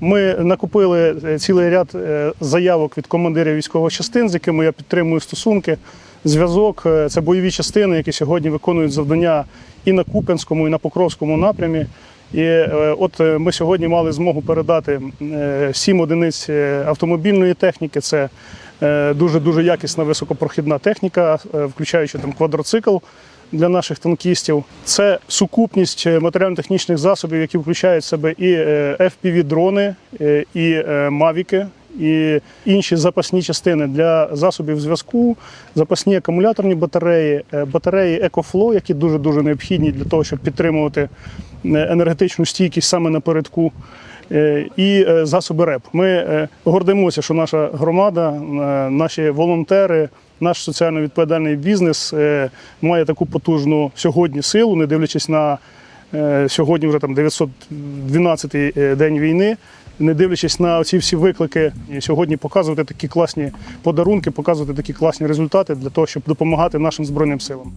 Ми накупили е, цілий ряд е, заявок від командирів військових частин, з якими я підтримую стосунки. Зв'язок е, це бойові частини, які сьогодні виконують завдання і на Куп'янському, і на Покровському напрямі. І от ми сьогодні мали змогу передати сім одиниць автомобільної техніки. Це дуже дуже якісна високопрохідна техніка, включаючи там квадроцикл для наших танкістів. Це сукупність е, матеріально-технічних засобів, які включають в себе і е, FPV-дрони, е, і мавіки, і інші запасні частини для засобів зв'язку, запасні акумуляторні батареї, е, батареї EcoFlow, які дуже дуже необхідні для того, щоб підтримувати е, енергетичну стійкість саме напередку. Е, І засоби РЕП. Ми гордимося, що наша громада, наші волонтери, наш соціально відповідальний бізнес має таку потужну сьогодні силу, не дивлячись на сьогодні вже там 912-й е, день війни. Не дивлячись на ці всі виклики, сьогодні показувати такі класні подарунки, показувати такі класні результати для того, щоб допомагати нашим збройним силам.